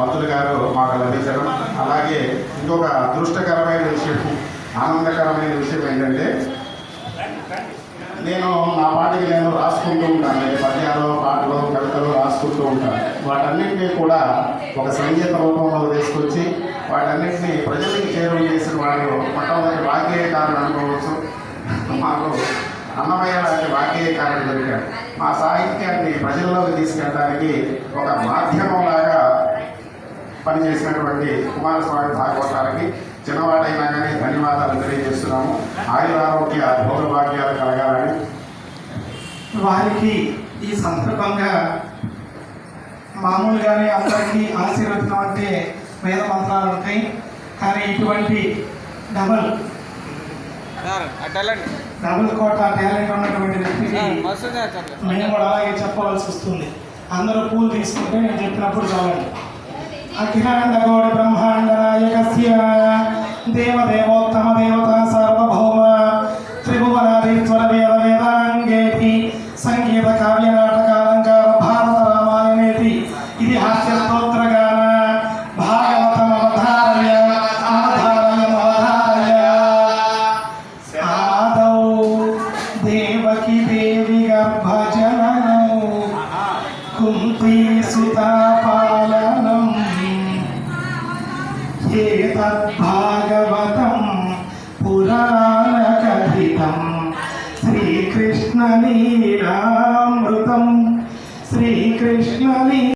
పంతులు గారు మాకు లభించడం అలాగే ఇంకొక అదృష్టకరమైన విషయం ఆనందకరమైన విషయం ఏంటంటే నేను నా పాటికి నేను రాసుకుంటూ ఉంటాను. పద్యాలు పాటలు కవితలు రాసుకుంటూ ఉంటాను. వాటన్నిటినీ కూడా ఒక సంగీత రూపంలో తీసుకొచ్చి వాటన్నిటినీ ప్రజలకి చేరువ చేసిన వాళ్ళు మొట్టమొదటి వాగ్గేయకారుడు అనుకోవచ్చు. మాకు అన్నమయ్య లాంటి వాగ్గేయకారుడు దొరికారు మా సాహిత్యాన్ని ప్రజల్లోకి తీసుకెళ్ళడానికి ఒక మాధ్యమం పనిచేసినటువంటి కుమారస్వామి భాగవతాలకి చిన్నవాడైనా కానీ ధన్యవాదాలు తెలియజేస్తున్నాము. ఆయుర ఆరోగ్య భోగభాగ్యాలు కలగాలని. వారికి ఈ సందర్భంగా మామూలుగానే అందరికీ ఆశీర్వచనం అంటే వేద మంత్రాలు ఉంటాయి. కానీ ఇటువంటి డబల్ డబుల్ కోట టాలెంట్ ఉన్నటువంటి వ్యక్తికి మేము కూడా అలాగే చెప్పవలసి వస్తుంది. అందరూ పూలు తీసుకుంటే నేను చెప్పినప్పుడు చాలండి. అఖిలాండ గౌడ బ్రహ్మాండ నాయకస్య దేవదేవోత్తమ దేవత సార్వభౌమ త్రిభువనాధీశ్వర వేద వేదాంగేతి సంగీత కావ్య నాటకాలంకార భారత రామాయణేతి ఇది హాస్య స్తోత్రగాన భాగవతం అవధారయ అవధారయ ఆదౌ దేవకి దేవి గర్భజననం కుంతీ ఏతద్భాగవతం పురాణకథితం. శ్రీకృష్ణ లీలామృతం శ్రీకృష్ణ